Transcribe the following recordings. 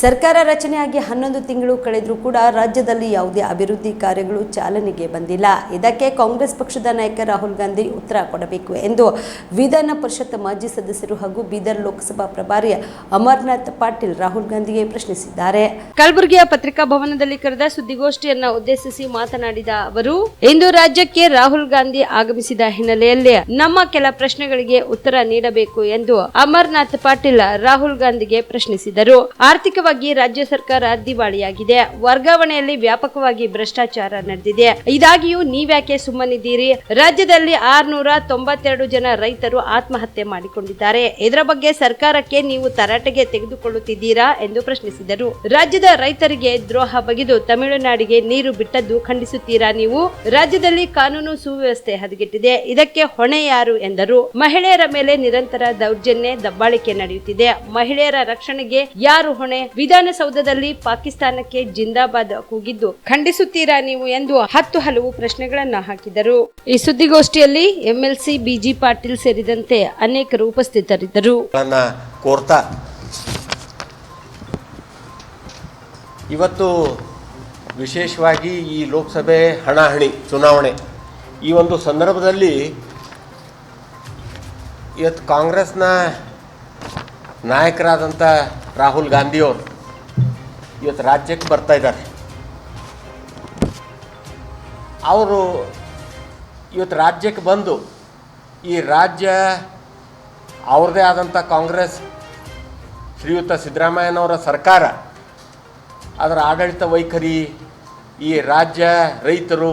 ಸರ್ಕಾರ ರಚನೆಯಾಗಿ ಹನ್ನೊಂದು ತಿಂಗಳು ಕಳೆದರೂ ಕೂಡ ರಾಜ್ಯದಲ್ಲಿ ಯಾವುದೇ ಅಭಿವೃದ್ಧಿ ಕಾರ್ಯಗಳು ಚಾಲನೆಗೆ ಬಂದಿಲ್ಲ. ಇದಕ್ಕೆ ಕಾಂಗ್ರೆಸ್ ಪಕ್ಷದ ನಾಯಕ ರಾಹುಲ್ ಗಾಂಧಿ ಉತ್ತರ ಕೊಡಬೇಕು ಎಂದು ವಿಧಾನ ಪರಿಷತ್ ಮಾಜಿ ಸದಸ್ಯರು ಹಾಗೂ ಬೀದರ್ ಲೋಕಸಭಾ ಪ್ರಭಾರಿ ಅಮರ್ನಾಥ್ ಪಾಟೀಲ್ ರಾಹುಲ್ ಗಾಂಧಿಗೆ ಪ್ರಶ್ನಿಸಿದ್ದಾರೆ. ಕಲಬುರಗಿಯ ಪತ್ರಿಕಾ ಭವನದಲ್ಲಿ ಕರೆದ ಸುದ್ದಿಗೋಷ್ಠಿಯನ್ನ ಉದ್ದೇಶಿಸಿ ಮಾತನಾಡಿದ ಅವರು, ಇಂದು ರಾಜ್ಯಕ್ಕೆ ರಾಹುಲ್ ಗಾಂಧಿ ಆಗಮಿಸಿದ ಹಿನ್ನೆಲೆಯಲ್ಲಿ ನಮ್ಮ ಕೆಲ ಪ್ರಶ್ನೆಗಳಿಗೆ ಉತ್ತರ ನೀಡಬೇಕು ಎಂದು ಅಮರ್ನಾಥ್ ಪಾಟೀಲ್ ರಾಹುಲ್ ಗಾಂಧಿಗೆ ಪ್ರಶ್ನಿಸಿದರು. ಆರ್ಥಿಕವಾಗಿ ರಾಜ್ಯ ಸರ್ಕಾರ ದಿವಾಳಿಯಾಗಿದೆ. ವರ್ಗಾವಣೆಯಲ್ಲಿ ವ್ಯಾಪಕವಾಗಿ ಭ್ರಷ್ಟಾಚಾರ ನಡೆದಿದೆ. ಇದಾಗಿಯೂ ನೀವ್ಯಾಕೆ ಸುಮ್ಮನಿದ್ದೀರಿ? ರಾಜ್ಯದಲ್ಲಿ ಆರ್ನೂರ ತೊಂಬತ್ತೆರಡು ಜನ ರೈತರು ಆತ್ಮಹತ್ಯೆ ಮಾಡಿಕೊಂಡಿದ್ದಾರೆ. ಇದರ ಬಗ್ಗೆ ಸರ್ಕಾರಕ್ಕೆ ನೀವು ತರಾಟೆಗೆ ತೆಗೆದುಕೊಳ್ಳುತ್ತಿದ್ದೀರಾ ಎಂದು ಪ್ರಶ್ನಿಸಿದರು. ರಾಜ್ಯದ ರೈತರಿಗೆ ದ್ರೋಹ ಬಗೆದು ತಮಿಳುನಾಡಿಗೆ ನೀರು ಬಿಟ್ಟದ್ದು ಖಂಡಿಸುತ್ತೀರಾ ನೀವು? ರಾಜ್ಯದಲ್ಲಿ ಕಾನೂನು ಸುವ್ಯವಸ್ಥೆ ಹದಗೆಟ್ಟಿದೆ. ಇದಕ್ಕೆ ಹೊಣೆ ಯಾರು ಎಂದರು. ಮಹಿಳೆಯರ ಮೇಲೆ ನಿರಂತರ ದೌರ್ಜನ್ಯ ದಬ್ಬಾಳಿಕೆ ನಡೆಯುತ್ತಿದೆ. ಮಹಿಳೆಯರ ರಕ್ಷಣೆಗೆ ಯಾರು ಹೊಣೆ? ವಿಧಾನಸೌಧದಲ್ಲಿ ಪಾಕಿಸ್ತಾನಕ್ಕೆ ಜಿಂದಾಬಾದ್ ಕೂಗಿದ್ದು ಖಂಡಿಸುತ್ತೀರಾ ನೀವು ಎಂದು ಹತ್ತು ಹಲವು ಪ್ರಶ್ನೆಗಳನ್ನ ಹಾಕಿದರು. ಈ ಸುದ್ದಿಗೋಷ್ಠಿಯಲ್ಲಿ ಎಂಎಲ್ಸಿ, ಬಿಜಿ ಪಾಟೀಲ್ ಸೇರಿದಂತೆ ಅನೇಕರು ಉಪಸ್ಥಿತರಿದ್ದರು. ಕೋರ್ತಾ. ಇವತ್ತು ವಿಶೇಷವಾಗಿ ಈ ಲೋಕಸಭೆ ಹಣಾಹಣಿ ಚುನಾವಣೆ. ಈ ಒಂದು ಸಂದರ್ಭದಲ್ಲಿ ಇವತ್ತು ಕಾಂಗ್ರೆಸ್ನ ನಾಯಕರಾದಂಥ ರಾಹುಲ್ ಗಾಂಧಿಯವರು ಇವತ್ತು ರಾಜ್ಯಕ್ಕೆ ಬರ್ತಾ ಇದ್ದಾರೆ. ಅವರು ಇವತ್ತು ರಾಜ್ಯಕ್ಕೆ ಬಂದು ಈ ರಾಜ್ಯ ಅವ್ರದ್ದೇ ಆದಂಥ ಕಾಂಗ್ರೆಸ್, ಶ್ರೀಯುತ ಸಿದ್ದರಾಮಯ್ಯನವರ ಸರ್ಕಾರ, ಅದರ ಆಡಳಿತ ವೈಖರಿ, ಈ ರಾಜ್ಯ ರೈತರು,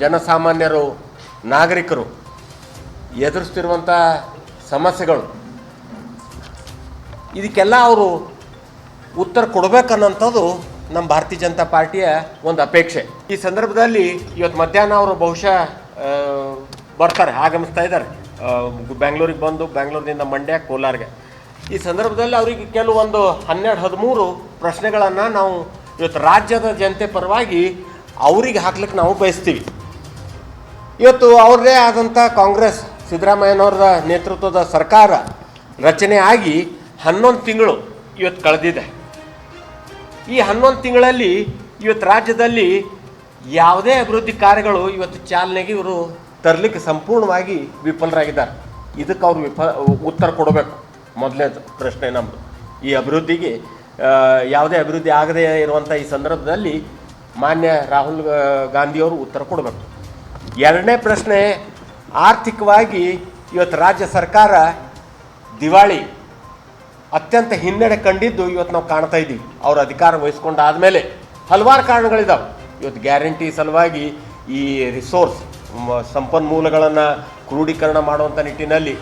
ಜನಸಾಮಾನ್ಯರು, ನಾಗರಿಕರು ಎದುರಿಸ್ತಿರುವಂಥ ಸಮಸ್ಯೆಗಳು ಇದಕ್ಕೆಲ್ಲ ಅವರು ಉತ್ತರ ಕೊಡಬೇಕನ್ನೋಂಥದ್ದು ನಮ್ಮ ಭಾರತೀಯ ಜನತಾ ಪಾರ್ಟಿಯ ಒಂದು ಅಪೇಕ್ಷೆ. ಈ ಸಂದರ್ಭದಲ್ಲಿ ಇವತ್ತು ಮಧ್ಯಾಹ್ನ ಅವರು ಬಹುಶಃ ಬರ್ತಾರೆ, ಆಗಮಿಸ್ತಾ ಇದ್ದಾರೆ. ಬೆಂಗಳೂರಿಗೆ ಬಂದು, ಬೆಂಗಳೂರಿನಿಂದ ಮಂಡ್ಯ, ಕೋಲಾರ್ಗೆ. ಈ ಸಂದರ್ಭದಲ್ಲಿ ಅವರಿಗೆ ಕೆಲವೊಂದು ಹನ್ನೆರಡು, ಹದಿಮೂರು ಪ್ರಶ್ನೆಗಳನ್ನು ನಾವು ಇವತ್ತು ರಾಜ್ಯದ ಜನತೆ ಪರವಾಗಿ ಅವರಿಗೆ ಹಾಕ್ಲಿಕ್ಕೆ ನಾವು ಬಯಸ್ತೀವಿ. ಇವತ್ತು ಅವ್ರದ್ದೇ ಆದಂಥ ಕಾಂಗ್ರೆಸ್, ಸಿದ್ದರಾಮಯ್ಯನವ್ರ ನೇತೃತ್ವದ ಸರ್ಕಾರ ರಚನೆ ಆಗಿ ಹನ್ನೊಂದು ತಿಂಗಳು ಇವತ್ತು ಕಳೆದಿದೆ. ಈ ಹನ್ನೊಂದು ತಿಂಗಳಲ್ಲಿ ಇವತ್ತು ರಾಜ್ಯದಲ್ಲಿ ಯಾವುದೇ ಅಭಿವೃದ್ಧಿ ಕಾರ್ಯಗಳು ಇವತ್ತು ಚಾಲನೆಗೆ ಇವರು ತರಲಿಕ್ಕೆ ಸಂಪೂರ್ಣವಾಗಿ ವಿಫಲರಾಗಿದ್ದಾರೆ. ಇದಕ್ಕೆ ಅವರು ವಿಫ ಉತ್ತರ ಕೊಡಬೇಕು. ಮೊದಲನೇದು ಪ್ರಶ್ನೆ ನಮ್ಮದು ಈ ಅಭಿವೃದ್ಧಿಗೆ ಯಾವುದೇ ಅಭಿವೃದ್ಧಿ ಆಗದೇ ಇರುವಂಥ ಈ ಸಂದರ್ಭದಲ್ಲಿ ಮಾನ್ಯ ರಾಹುಲ್ ಗಾಂಧಿಯವರು ಉತ್ತರ ಕೊಡಬೇಕು. ಎರಡನೇ ಪ್ರಶ್ನೆ, ಆರ್ಥಿಕವಾಗಿ ಇವತ್ತು ರಾಜ್ಯ ಸರ್ಕಾರ ದಿವಾಳಿ ಅತ್ಯಂತ ಹಿನ್ನಡೆ ಕಂಡಿದ್ದು ಇವತ್ತು ನಾವು ಕಾಣ್ತಾ ಇದ್ದೀವಿ. ಅವರು ಅಧಿಕಾರ ವಹಿಸ್ಕೊಂಡಾದ್ಮೇಲೆ ಹಲವಾರು ಕಾರಣಗಳಿದಾವೆ. ಇವತ್ತು ಗ್ಯಾರಂಟಿ ಸಲುವಾಗಿ ಈ ರಿಸೋರ್ಸ್ ಸಂಪನ್ಮೂಲಗಳನ್ನು ಕ್ರೋಢೀಕರಣ ಮಾಡುವಂಥ ನಿಟ್ಟಿನಲ್ಲಿ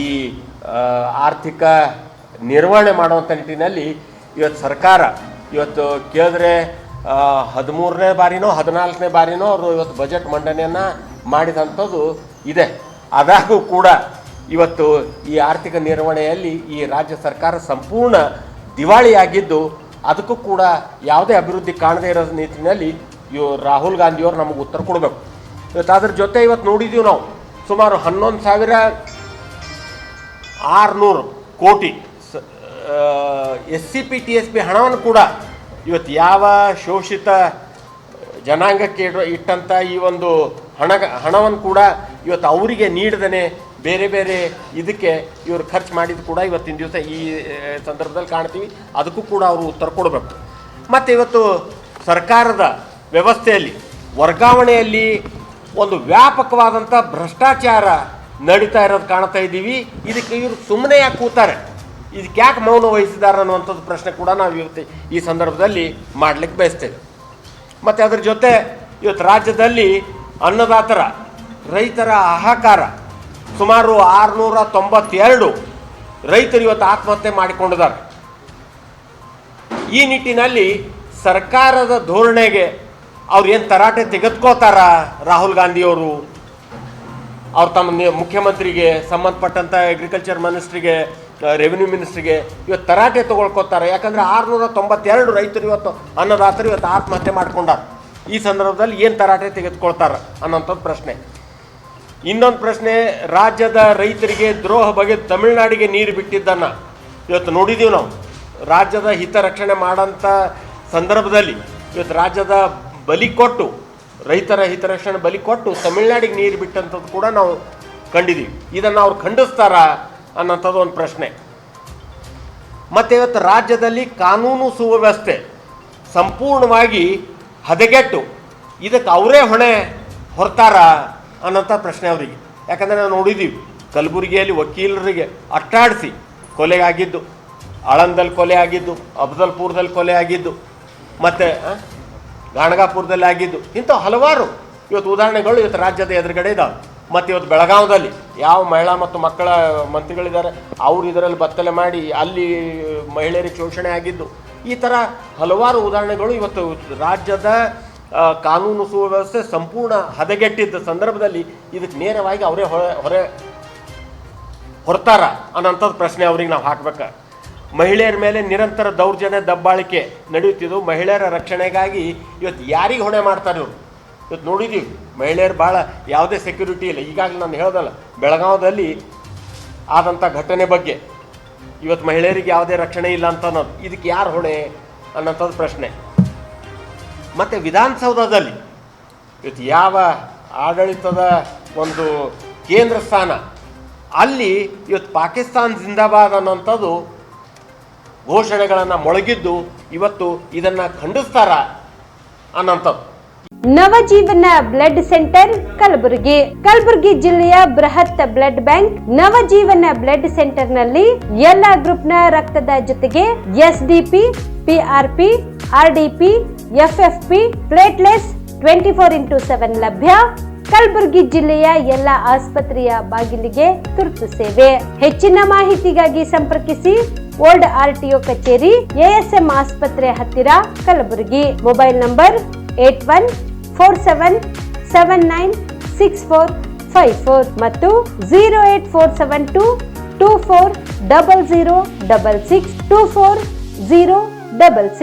ಈ ಆರ್ಥಿಕ ನಿರ್ವಹಣೆ ಮಾಡುವಂಥ ನಿಟ್ಟಿನಲ್ಲಿ ಇವತ್ತು ಸರ್ಕಾರ ಇವತ್ತು ಕೇಳಿದ್ರೆ ಹದಿಮೂರನೇ ಬಾರಿನೋ, ಹದಿನಾಲ್ಕನೇ ಬಾರಿನೋ ಅವರು ಇವತ್ತು ಬಜೆಟ್ ಮಂಡನೆಯನ್ನು ಮಾಡಿದಂಥದ್ದು ಇದೆ. ಅದಾಗೂ ಕೂಡ ಇವತ್ತು ಈ ಆರ್ಥಿಕ ನಿರ್ವಹಣೆಯಲ್ಲಿ ಈ ರಾಜ್ಯ ಸರ್ಕಾರ ಸಂಪೂರ್ಣ ದಿವಾಳಿಯಾಗಿದ್ದು, ಅದಕ್ಕೂ ಕೂಡ ಯಾವುದೇ ಅಭಿವೃದ್ಧಿ ಕಾಣದೇ ಇರೋ ನಿಟ್ಟಿನಲ್ಲಿ ಇವು ರಾಹುಲ್ ಗಾಂಧಿಯವರು ನಮಗೆ ಉತ್ತರ ಕೊಡಬೇಕು. ಇವತ್ತು ಅದ್ರ ಜೊತೆ ಇವತ್ತು ನೋಡಿದ್ದೀವಿ ನಾವು. ಸುಮಾರು ಹನ್ನೊಂದು ಸಾವಿರ ಆರುನೂರು ಕೋಟಿ S C P T S P ಹಣವನ್ನು ಕೂಡ ಇವತ್ತು ಯಾವ ಶೋಷಿತ ಜನಾಂಗಕ್ಕೆ ಇಟ್ಟಂಥ ಈ ಒಂದು ಹಣ, ಹಣವನ್ನು ಕೂಡ ಇವತ್ತು ಅವರಿಗೆ ನೀಡದೇ ಬೇರೆ ಬೇರೆ ಇದಕ್ಕೆ ಇವರು ಖರ್ಚು ಮಾಡಿದ್ದು ಕೂಡ ಇವತ್ತಿನ ದಿವಸ ಈ ಸಂದರ್ಭದಲ್ಲಿ ಕಾಣ್ತೀವಿ. ಅದಕ್ಕೂ ಕೂಡ ಅವರು ಉತ್ತರ ಕೊಡಬೇಕು. ಮತ್ತು ಇವತ್ತು ಸರ್ಕಾರದ ವ್ಯವಸ್ಥೆಯಲ್ಲಿ, ವರ್ಗಾವಣೆಯಲ್ಲಿ ಒಂದು ವ್ಯಾಪಕವಾದಂಥ ಭ್ರಷ್ಟಾಚಾರ ನಡೀತಾ ಇರೋದು ಕಾಣ್ತಾ ಇದ್ದೀವಿ. ಇದಕ್ಕೆ ಇವರು ಸುಮ್ಮನೆ ಯಾಕೆ ಕೂತಾರೆ? ಇದಕ್ಕೆ ಯಾಕೆ ಮೌನ ವಹಿಸಿದ್ದಾರೆ ಅನ್ನುವಂಥದ್ದು ಪ್ರಶ್ನೆ ಕೂಡ ನಾವು ಇವತ್ತು ಈ ಸಂದರ್ಭದಲ್ಲಿ ಮಾಡಲಿಕ್ಕೆ ಬಯಸ್ತೇವೆ. ಮತ್ತು ಅದ್ರ ಜೊತೆ ಇವತ್ತು ರಾಜ್ಯದಲ್ಲಿ ಅನ್ನದಾತರ ರೈತರ ಹಾಹಾಕಾರ ಸುಮಾರು ಆರುನೂರ ತೊಂಬತ್ತೆರಡು ರೈತರು ಇವತ್ತು ಆತ್ಮಹತ್ಯೆ ಮಾಡಿಕೊಂಡಿದ್ದಾರೆ. ಈ ನಿಟ್ಟಿನಲ್ಲಿ ಸರ್ಕಾರದ ಧೋರಣೆಗೆ ಅವ್ರು ಏನು ತರಾಟೆ ತೆಗೆದುಕೋತಾರ ರಾಹುಲ್ ಗಾಂಧಿಯವರು? ಅವ್ರು ತಮ್ಮ ಮುಖ್ಯಮಂತ್ರಿಗೆ ಸಂಬಂಧಪಟ್ಟಂಥ ಅಗ್ರಿಕಲ್ಚರ್ ಮಿನಿಸ್ಟ್ರಿಗೆ ರೆವಿನ್ಯೂ ಮಿನಿಸ್ಟ್ರಿಗೆ ಇವತ್ತು ತರಾಟೆ ತಗೊಳ್ಕೊತಾರೆ. ಯಾಕಂದರೆ ಆರುನೂರ ತೊಂಬತ್ತೆರಡು ರೈತರು ಇವತ್ತು ಅನ್ನದಾತರು ಇವತ್ತು ಆತ್ಮಹತ್ಯೆ ಮಾಡ್ಕೊಂಡಾರ. ಈ ಸಂದರ್ಭದಲ್ಲಿ ಏನು ತರಾಟೆ ತೆಗೆದುಕೊಳ್ತಾರೆ ಅನ್ನೋಂಥದ್ದು ಪ್ರಶ್ನೆ. ಇನ್ನೊಂದು ಪ್ರಶ್ನೆ, ರಾಜ್ಯದ ರೈತರಿಗೆ ದ್ರೋಹ ಬಗ್ಗೆ ತಮಿಳುನಾಡಿಗೆ ನೀರು ಬಿಟ್ಟಿದ್ದನ್ನು ಇವತ್ತು ನೋಡಿದ್ದೀವಿ ನಾವು. ರಾಜ್ಯದ ಹಿತರಕ್ಷಣೆ ಮಾಡೋಂಥ ಸಂದರ್ಭದಲ್ಲಿ ಇವತ್ತು ರಾಜ್ಯದ ಬಲಿ ಕೊಟ್ಟು, ರೈತರ ಹಿತರಕ್ಷಣೆ ಬಲಿ ಕೊಟ್ಟು ತಮಿಳ್ನಾಡಿಗೆ ನೀರು ಬಿಟ್ಟಂಥದ್ದು ಕೂಡ ನಾವು ಕಂಡಿದ್ದೀವಿ ಇದನ್ನು ಅವ್ರು ಖಂಡಿಸ್ತಾರ? ಅನ್ನೋಂಥದ್ದು ಒಂದು ಪ್ರಶ್ನೆ. ಮತ್ತು ಇವತ್ತು ರಾಜ್ಯದಲ್ಲಿ ಕಾನೂನು ಸುವ್ಯವಸ್ಥೆ ಸಂಪೂರ್ಣವಾಗಿ ಹದಗೆಟ್ಟು ಇದಕ್ಕೆ ಅವರೇ ಹೊಣೆ ಹೊರ್ತಾರ ಅನ್ನೋಂಥ ಪ್ರಶ್ನೆ ಅವರಿಗೆ. ಯಾಕಂದರೆ ನಾವು ನೋಡಿದ್ದೀವಿ ಕಲಬುರಗಿಯಲ್ಲಿ ವಕೀಲರಿಗೆ ಅಟ್ಟಾಡಿಸಿ ಕೊಲೆಗಾಗಿದ್ದು ಆಳಂದಲ್ಲಿ ಕೊಲೆ ಆಗಿದ್ದು ಅಫಜಲ್ಪುರದಲ್ಲಿ ಕೊಲೆ ಆಗಿದ್ದು ಮತ್ತು ಗಾಣಗಾಪುರದಲ್ಲಿ ಆಗಿದ್ದು ಇಂಥ ಹಲವಾರು ಇವತ್ತು ಉದಾಹರಣೆಗಳು ಇವತ್ತು ರಾಜ್ಯದ ಎದುರುಗಡೆ ಇದ್ದಾವೆ ಮತ್ತು ಇವತ್ತು ಬೆಳಗಾವದಲ್ಲಿ ಯಾವ ಮಹಿಳಾ ಮತ್ತು ಮಕ್ಕಳ ಮಂತ್ರಿಗಳಿದ್ದಾರೆ, ಅವರು ಇದರಲ್ಲಿ ಬತ್ತಲೆ ಮಾಡಿ ಅಲ್ಲಿ ಮಹಿಳೆಯರಿಗೆ ಶೋಷಣೆ ಆಗಿದ್ದು, ಈ ಥರ ಹಲವಾರು ಉದಾಹರಣೆಗಳು ಇವತ್ತು ರಾಜ್ಯದ ಕಾನೂನು ಸುವ್ಯವಸ್ಥೆ ಸಂಪೂರ್ಣ ಹದಗೆಟ್ಟಿದ್ದ ಸಂದರ್ಭದಲ್ಲಿ ಇದಕ್ಕೆ ನೇರವಾಗಿ ಅವರೇ ಹೊರ, ಹೊರೆ ಹೊರತಾರ ಅನ್ನೋಂಥದ್ದು ಪ್ರಶ್ನೆ ಅವ್ರಿಗೆ ನಾವು ಹಾಕ್ಬೇಕು. ಮಹಿಳೆಯರ ಮೇಲೆ ನಿರಂತರ ದೌರ್ಜನ್ಯ, ದಬ್ಬಾಳಿಕೆ ನಡೆಯುತ್ತಿದ್ದು ಮಹಿಳೆಯರ ರಕ್ಷಣೆಗಾಗಿ ಇವತ್ತು ಯಾರಿಗೆ ಹೊಣೆ ಮಾಡ್ತಾರೆ ಇವರು? ಇವತ್ತು ನೋಡಿದ್ದೀವಿ ಮಹಿಳೆಯರು ಭಾಳ ಯಾವುದೇ ಸೆಕ್ಯೂರಿಟಿ ಇಲ್ಲ. ಈಗಾಗಲೇ ನಾನು ಹೇಳ್ದಲ್ಲ, ಬೆಳಗಾವದಲ್ಲಿ ಆದಂಥ ಘಟನೆ ಬಗ್ಗೆ. ಇವತ್ತು ಮಹಿಳೆಯರಿಗೆ ಯಾವುದೇ ರಕ್ಷಣೆ ಇಲ್ಲ ಅಂತ ಅನ್ನೋದು. ಇದಕ್ಕೆ ಯಾರು ಹೊಣೆ ಅನ್ನೋಂಥದ್ದು ಪ್ರಶ್ನೆ. ಮತ್ತು ವಿಧಾನಸೌಧದಲ್ಲಿ ಇವತ್ತು ಯಾವ ಆಡಳಿತದ ಒಂದು ಕೇಂದ್ರ ಸ್ಥಾನ, ಅಲ್ಲಿ ಇವತ್ತು ಪಾಕಿಸ್ತಾನ್ ಜಿಂದಾಬಾದ್ ಅನ್ನೋಂಥದ್ದು ಘೋಷಣೆಗಳನ್ನು ಮೊಳಗಿದ್ದು ಇವತ್ತು ಇದನ್ನು ಖಂಡಿಸ್ತಾರ ಅನ್ನೋಂಥದ್ದು. Navajeevana blood center Kalaburagi. Kalaburagi ಜಿಲ್ಲೆಯ ಬೃಹತ್ ಬ್ಲಡ್ ಬ್ಯಾಂಕ್ ನವಜೀವನ ಬ್ಲಡ್ ಸೆಂಟರ್ನಲ್ಲಿ ಎಲ್ಲ ಗ್ರೂಪ್ನ ರಕ್ತದ ಜೊತೆಗೆ SDP PRP RDP P platelets twenty four into seven ಲಭ್ಯ. ಕಲಬುರಗಿ ಜಿಲ್ಲೆಯ ಎಲ್ಲ ಆಸ್ಪತ್ರೆಯ ಬಾಗಿಲಿಗೆ ತುರ್ತು ಸೇವೆ. ಹೆಚ್ಚಿನ ಮಾಹಿತಿಗಾಗಿ ಸಂಪರ್ಕಿಸಿ ಓಲ್ಡ್ ಆರ್ಟಿಒ ಕಚೇರಿ ಎಎಸ್ಎಂ ಆಸ್ಪತ್ರೆ ಹತ್ತಿರ Kalaburagi. Mobile number eight one four seven seven nine six four five four ಮತ್ತು zero eight four seven two two four double zero double six two four zero double six